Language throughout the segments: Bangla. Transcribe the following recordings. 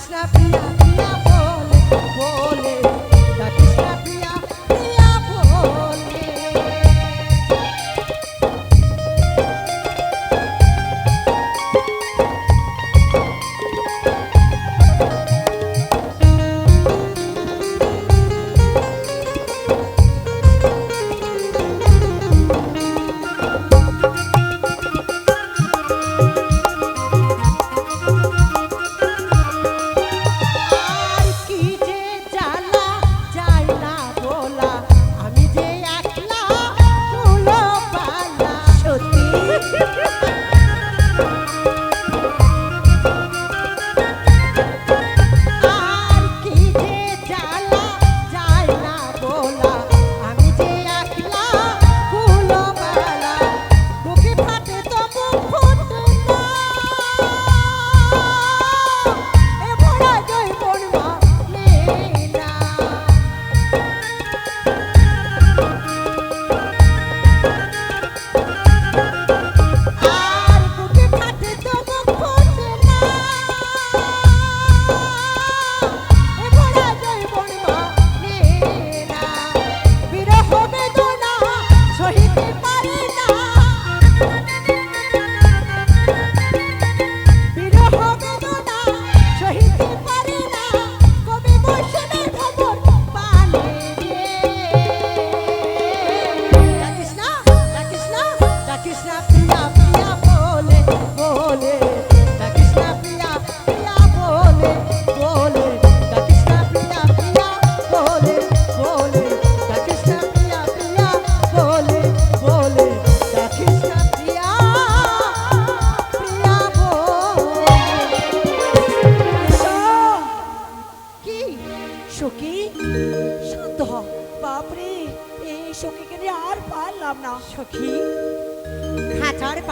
Snap. Priya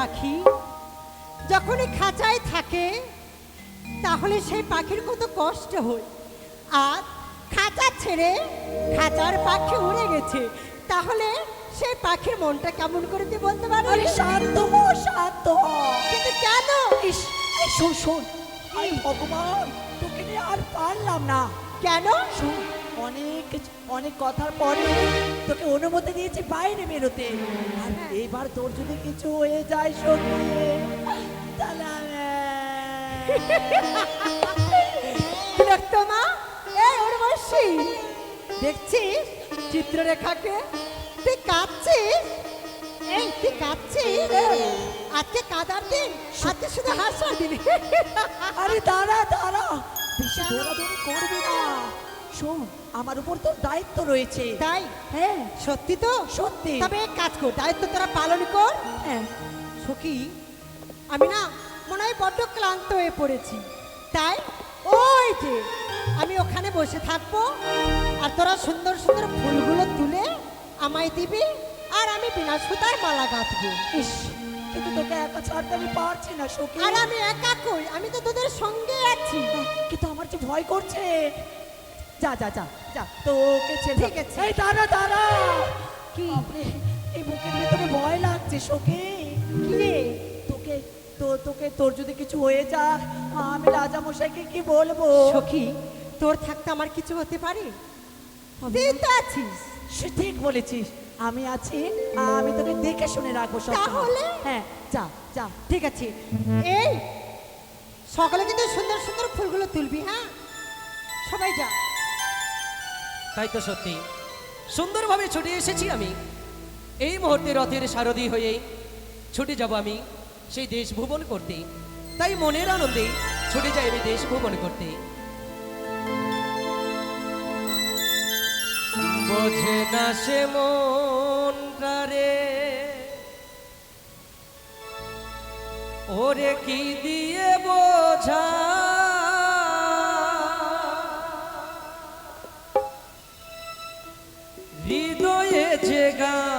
পাখি যখনই খাঁচায় থাকে তাহলে সেই পাখির কত কষ্ট হয়। আর খাঁচা ছেড়ে খাঁচার পাখি উড়ে গেছে তাহলে সেই পাখির মনটা কেমন করে তুই বলতে পারবি? শান্ত হ শান্ত কিন্তু কেন? শোন শোন। ভগবান তোকে নিয়ে আর পারলাম না। কেন? শোন অনেক অনেক কথার পরে তোকে অনুমতি দিয়েছি বাইরে বেরোতে। আর এবার তোর যদি কিছু হয়ে যায় সত্যি মা এই উর্বশী দেখছিস চিত্ররেখাকে তুই কাঁদছিস এই তুই কাঁদছিস আজকে কাদার দিন আজকে শুধু হাসার দিন আরে দাঁড়া দাঁড়া। বেশি দৌড়াদৌড়ি করবি না। শোন আমার উপর তোর দায়িত্ব রয়েছে। তাই? হ্যাঁ। সত্যি তো? সত্যি। তবে এক কাজ কর দায়িত্ব তোরা পালন কর। হ্যাঁ। সখী আমি না মনে হয় বড্ড ক্লান্ত হয়ে পড়েছি। তাই ওই যে আমি ওখানে বসে থাকব আর তোরা সুন্দর সুন্দর ফুলগুলো তুলে আমায় দিবি আর আমি বিনা সুতার মালা গাঁথবো। ইস কিন্তু তোকে একা ছাড়তে আমি পারছি না সখী। আর আমি একা কই? আমি তো তোদের সঙ্গে আছি। কিন্তু আমার যে ভয় করছে যা যা যা যা। তোকে ছেড়ে ঠিক আছে। এই দাঁড়া দাঁড়া। কি? এই বুকের ভেতরে ভয় লাগছে সখী কি রে? তোকে তো তোকে তোর যদি কিছু হয়ে যা আমি রাজা মশাইকে কি বলব? সখী তোর থাকতে আমার কিছু হতে পারে? তুই তো আছিস। সে ঠিক বলেছিস। আমি আছি আমি তোকে দেখে শুনে রাখব সব তাহলে? হ্যাঁ যা যা। ঠিক আছে। এই সকালে কিন্তু সুন্দর সুন্দর ফুলগুলো তুলবি হ্যাঁ? সবাই যা। তাই তো সত্যি। সুন্দরভাবে ছুটে এসেছি আমি। এই মুহূর্তে রথের সারথি হয়ে ছুটে যাব আমি সেই দেশ ভ্রমণ করতে। তাই মনের আনন্দে ছুটে যাই আমি দেশ ভ্রমণ করতে। বোঝে না সে মনটা রে ওরে কি দিয়ে বোঝা হৃদয়ে যে গান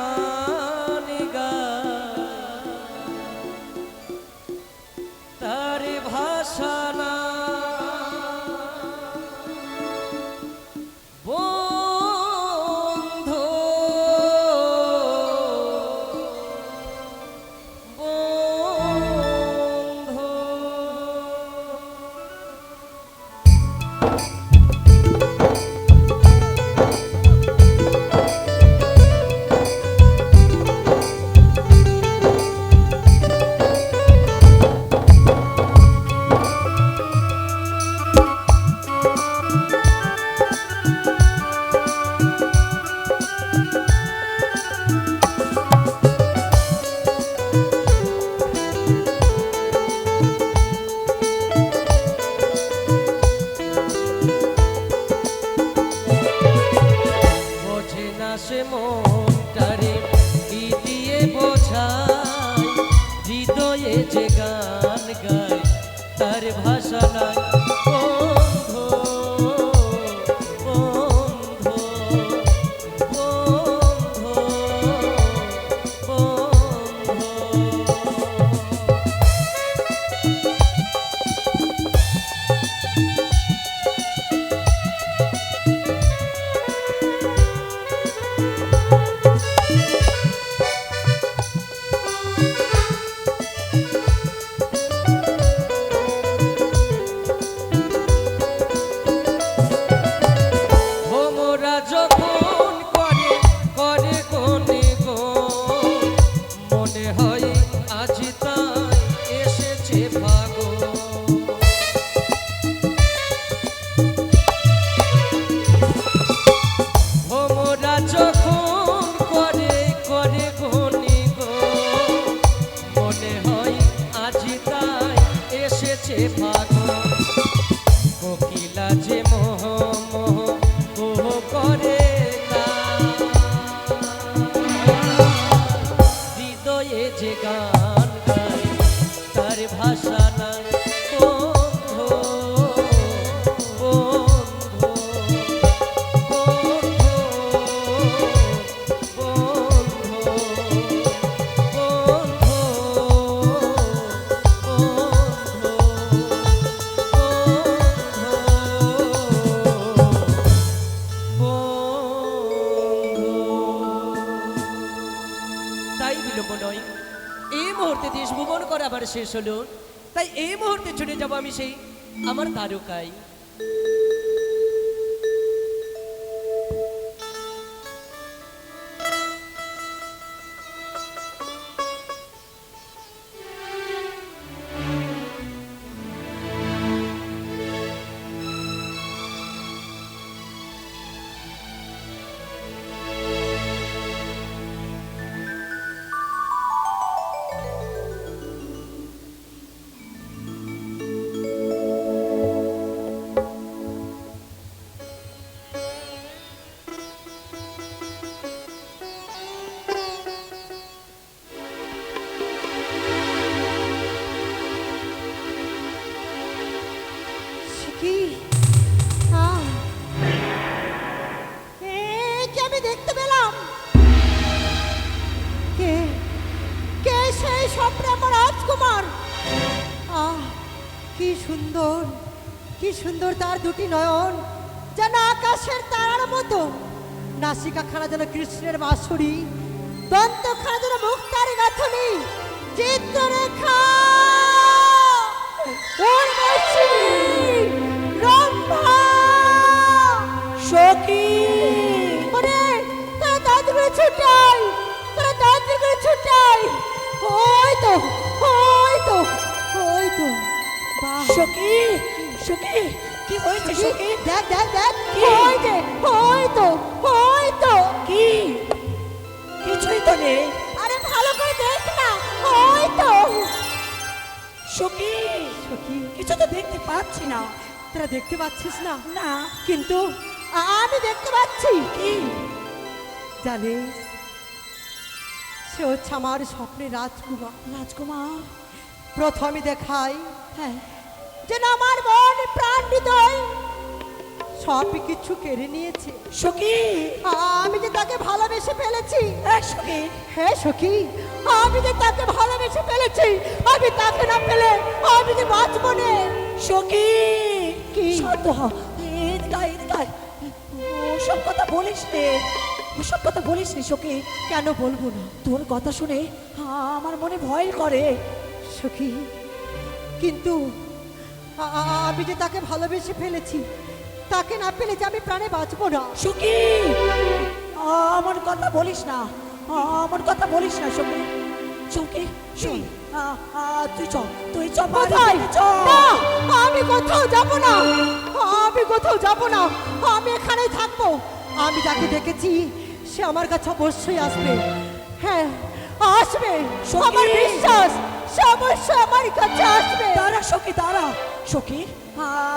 আমার শেষ হলো। তাই এই মুহূর্তে ছুটে যাব আমি সেই আমার তারকায় নয়ন যেন আকাশের তারার মতো। নাসিকা খানা যেন কৃষ্ণের বাঁশুরি দন্ত খানা যেন মুক্তারি গাঁথনি। চিত্ররেখা! সখী! তারা তাড়াতাড়ি করে ছুটাই তারা তাড়াতাড়ি করে ছুটাই। ওই তো ওই তো ওই তো। সখী সখী! কি হয়েছে সখী? দেখ দেখ দেখ কি? ওই যে ওই তো ওই তো কি? কিছুই তো নেই। আরে ভালো করে দেখ না ওই তো সখী সখী। কিছু তো দেখতে পাচ্ছি না। তোরা দেখতে পাচ্ছিস না? না। কিন্তু আমি দেখতে পাচ্ছি। কি? জানিস সে হচ্ছে আমার স্বপ্নের রাজকুমার। রাজকুমার? প্রথমে দেখাই হ্যাঁ। যেন আমার মন প্রাণ হৃদয় সব কিছু কেড়ে নিয়েছে। সখী! আমি যে তাকে ভালোবেসে ফেলেছি। হ্যাঁ সখী! হ্যাঁ সখী আমি যে তাকে ভালোবেসে ফেলেছি আমি তাকে না পেলে আমি যে বাঁচবো না। সখী! কি? শত ঈদগা ঈদগা ওসব কথা বলিস নে। ওসব কথা বলিস নি সখী। কেন বলব না? তোর কথা শুনে আমার মনে ভয় করে। সখী কিন্তু আমি যে তাকে ভালোবেসে ফেলেছি তাকে না পেলে যে আমি প্রাণে বাঁচবো না। সখী! আমার কথা বলিস না আমার কথা বলিস না সখী। সখী? শোন। তুই চ তুই চ কোথায়? চ। আমি কোথাও যাব না। আমি কোথাও যাব না। আমি এখানেই থাকব। আমি যাকে দেখেছি সে আমার কাছে অবশ্যই আসবে। হ্যাঁ আসবে! আমার বিশ্বাস সে অবশ্যই আমার কাছে আসবে। দাঁড়া সখী দাঁড়া। সখী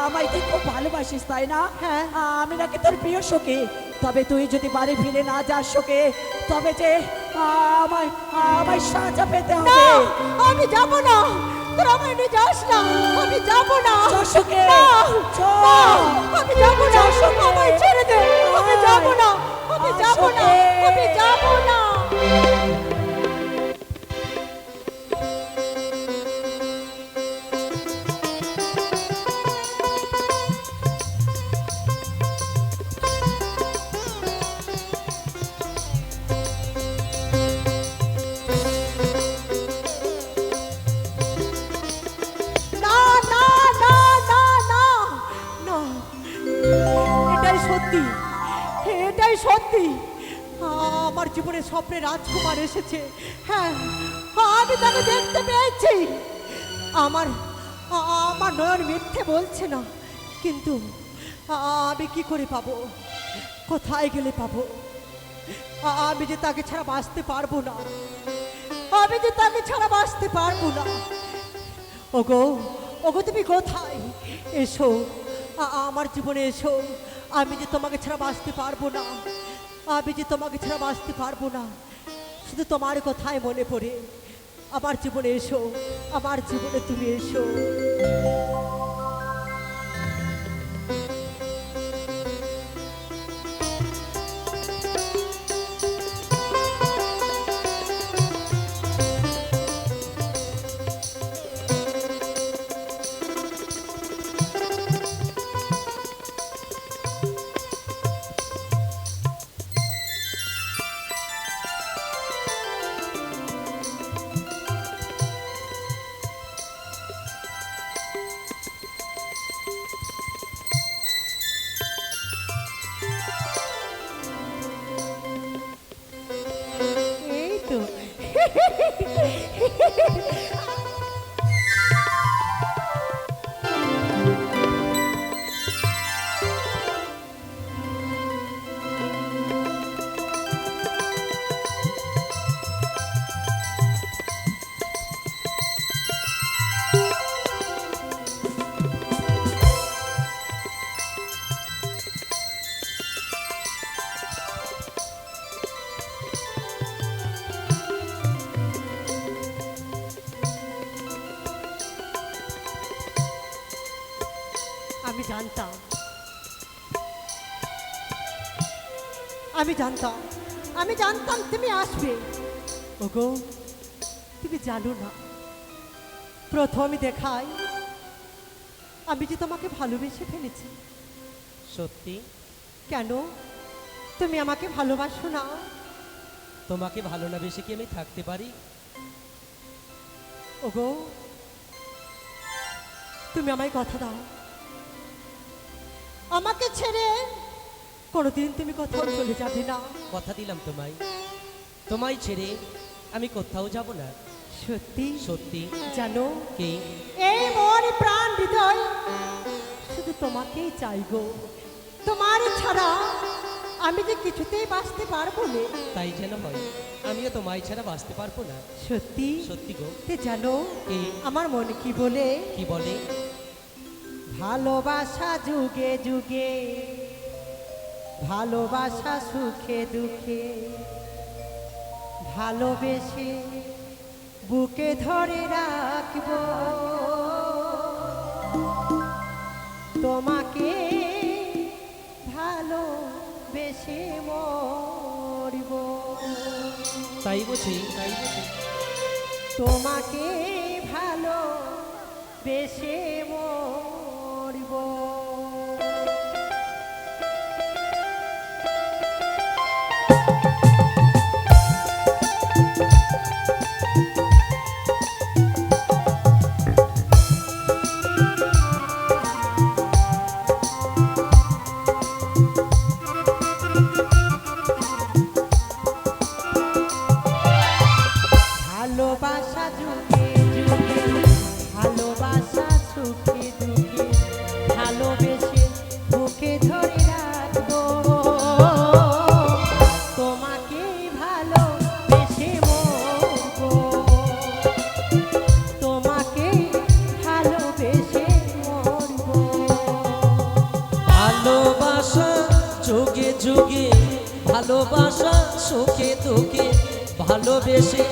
আমায় তুই খুব ভালোবাসিস তাই না? হ্যাঁ। আমি নাকি তোর প্রিয় সখী। তবে তুই যদি বাড়ি ফিরে না যাস সখী তবে যে আমায় আমায় সাজা পেতে হবে। আমি যাব না। তোর আমায় নিয়ে যাস না। আমি যাব না। সখী, আমি যাব না। আমায় ছেড়ে দে। আমি যাব না। আমি যাব না। আমি যাব না। আমার জীবনে স্বপ্নে রাজকুমার এসেছে। হ্যাঁ আমি তাকে দেখতে পেয়েছি। আমার আমার নয়ন মিথ্যে বলছে না, কিন্তু আমি কি করে পাবো? কোথায় গেলে পাবো? আমি যে তাকে ছাড়া বাঁচতে পারব না, আমি যে তাকে ছাড়া বাঁচতে পারব না। ওগো ওগো তুমি কোথায়? এসো আমার জীবনে এসো। আমি যে তোমাকে ছাড়া বাঁচতে পারব না আমি যে তোমাকে ছাড়া বাঁচতে পারব না, শুধু তোমার কথাই মনে পড়ে। আমার জীবনে এসো, আমার জীবনে তুমি এসো। আমি জানতাম তুমি আসবে। ওগো তুমি জানো না। প্রথম দেখাই আমি যে তোমাকে ভালোবেসে ফেলেছি। সত্যি? কেন? তুমি আমাকে ভালোবাসো না। তোমাকে ভালো না বেশি কি আমি থাকতে পারি? ওগো তুমি আমায় কথা দাও। আমাকে ছেড়ে কোনোদিন তুমি কোথাও চলে যাবে না। কথা দিলাম তোমায়। তোমায় ছেড়ে আমি কোথাও যাব না। সত্যি? সত্যি। জানো? কি? এই মন প্রাণ হৃদয় শুধু তোমাকেই চাইগো তোমার ছাড়া আমি যে কিছুতেই বাঁচতে পারব না। তাই যেন হয় আমিও তোমায় ছাড়া বাঁচতে পারব না। সত্যি? সত্যি গো। তে জানো? কি? আমার মনে কি বলে? কি বলে? ভালোবাসা যুগে যুগে ভালোবাসা সুখে দুঃখে ভালোবেসে বুকে ধরে রাখব। তোমাকে ভালোবেসে মরব। তাই বুঝি তাই বুঝি তোমাকে ভালো বেশে মরব। সুখে দুঃখে ভালোবেসে